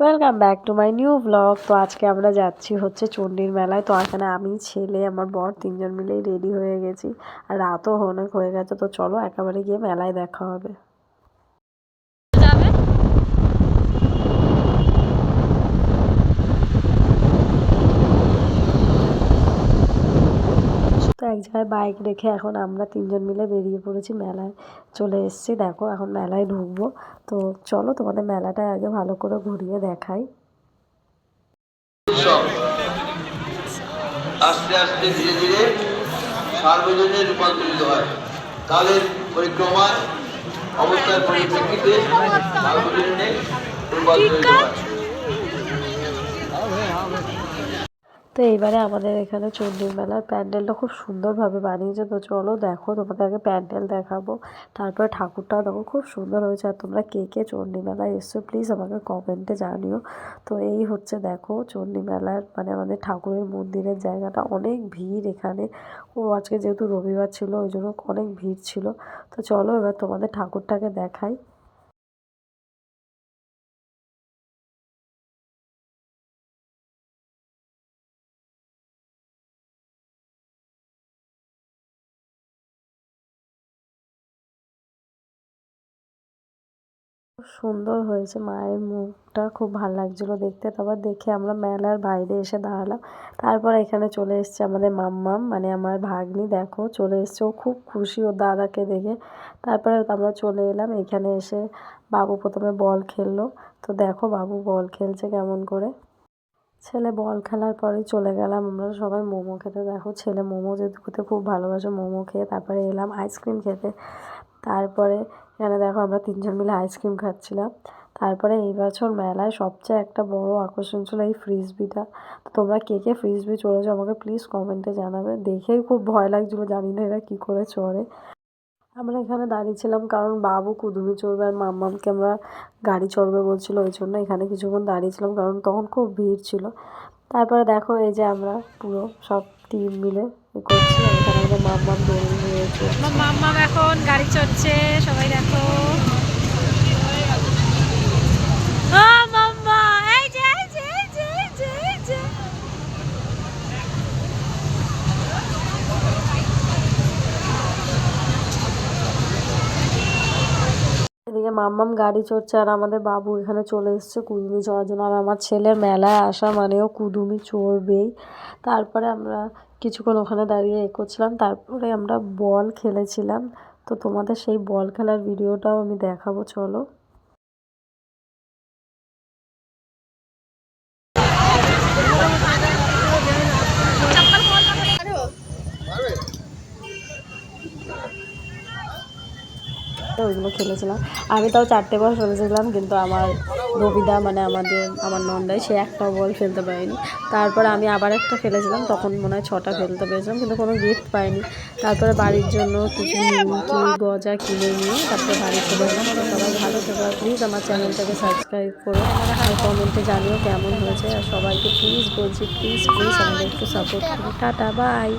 Welcome back to my new blog তো আজকে আমরা যাচ্ছি হচ্ছে চণ্ডীর মেলায়। তো এখানে আমি, ছেলে, আমার বর তিনজন মিলেই রেডি হয়ে গেছি। আর রাতও অনেক হয়ে গেছে। তো চলো একেবারে গিয়ে মেলায় দেখা হবে যাবে তো এক জায়গায় বাইক রেখে এখন আমরা তিনজন মিলে বেরিয়ে পড়েছি মেলায়। চলে এসেছি, দেখো এখন মেলায় ঢুকবো। তো চলো তোমাদের মেলাটা আগে ভালো করে ঘুরিয়ে দেখাই। আস্তে আস্তে ধীরে ধীরে সার্বজনীনে রূপান্তরিত হয়। কালের পরিক্রমায় অবস্থার পরিপ্রেক্ষিতে সার্বজনীনে রূপান্তরিত হয়। তো এইবারে আমাদের এখানে চণ্ডীর মেলার প্যান্ডেলটা খুব সুন্দরভাবে বানিয়েছে। তো চলো দেখো তোমাদের আগে প্যান্ডেল দেখাবো। তারপরে ঠাকুরটাও দেখো, খুব সুন্দর হয়েছে। আর তোমরা কে কে চণ্ডী মেলায় এসছো প্লিজ আমাকে কমেন্টে জানিও। তো এই হচ্ছে দেখো, চণ্ডী মেলার মানে আমাদের ঠাকুরের মন্দিরের জায়গাটা। অনেক ভিড় এখানে। ও আজকে যেহেতু রবিবার ছিল, ওই জন্য অনেক ভিড় ছিল। তো চলো এবার তোমাদের ঠাকুরটাকে দেখাই। সুন্দর হয়েছে। মায়ের মুখটা খুব ভালো লাগছিল দেখতে। তারপর দেখে আমরা মেলার বাইরে এসে দাঁড়ালাম। তারপর এখানে চলে এসছে আমাদের মাম্মাম মানে আমার ভাগ্নি। দেখো, চলে এসছে। ও খুব খুশি ও দাদাকে দেখে। তারপরে আমরা চলে এলাম। এখানে এসে বাবু প্রথমে বল খেললো। তো দেখো বাবু বল খেলছে কেমন করে। ছেলে বল খেলার পরেই চলে গেলাম আমরা সবাই মোমো খেতে। দেখো ছেলে মোমো যেহেতু খুব ভালোবাসে, মোমো খেয়ে তারপরে এলাম আইসক্রিম খেতে। তারপরে এখানে দেখো আমরা তিনজন মিলে আইসক্রিম খাচ্ছিলাম। তারপরে এই বছর মেলায় সবচেয়ে একটা বড় আকর্ষণ ছিল এই ফ্রিসবিটা তো তোমরা কে কে ফ্রিসবি চড়েছো আমাকে প্লিজ কমেন্টে জানাবে। দেখেই খুব ভয় লাগছিল, জানি না এরা কী করে চড়ে। আমরা এখানে দাঁড়িয়েছিলাম কারণ বাবু কুদুমি চড়বে আর মাম্মামকে আমরা গাড়ি চড়বে বলছিল, ওই জন্য এখানে কিছুক্ষণ দাঁড়িয়েছিলাম কারণ তখন খুব ভিড় ছিল। তারপরে দেখো এই যে আমরা পুরো সব টিম মিলে করছি আমাদের মাম্মাম দৌড় হয়েছে আমার মাম্মা এখন গাড়ি চড়ছে সবাই দেখো। এদিকে মাম্মাম গাড়ি চড়ছে আর আমাদের বাবু এখানে চলে এসছে কুদুমি চড়ার জন্য। আর আমার ছেলে মেলায় আসা মানেও কুদুমি চড়বেই। তারপরে আমরা কিছুক্ষণ ওখানে দাঁড়িয়ে এ করছিলাম। তারপরে আমরা বল খেলেছিলাম। তো তোমাদের সেই বল খেলার ভিডিওটাও আমি দেখাবো, চলো। ওইগুলো খেলেছিলাম। আমি তাও চারটে বল ফেলেছিলাম কিন্তু আমার রবিদা মানে আমাদের, আমার নন্দাই, সে একটা বল ফেলতে পারেনি। তারপরে আমি আবার একটা ফেলেছিলাম তখন মনে হয় ছটা ফেলতে পেরেছিলাম, কিন্তু কোনো গিফট পাইনি। তারপরে বাড়ির জন্য কিছু নিমকি গজা কিনে নিয়ে তারপরে বাড়ি চলে এলাম। সবাই ভালো থেকো প্লিজ আমার চ্যানেলটাকে সাবস্ক্রাইব করো। আর কমেন্টে জানিও কেমন হয়েছে, আর সবাইকে প্লিজ বলছি প্লিজ প্লিজ আমাদের একটু সাপোর্ট করো। Tata bye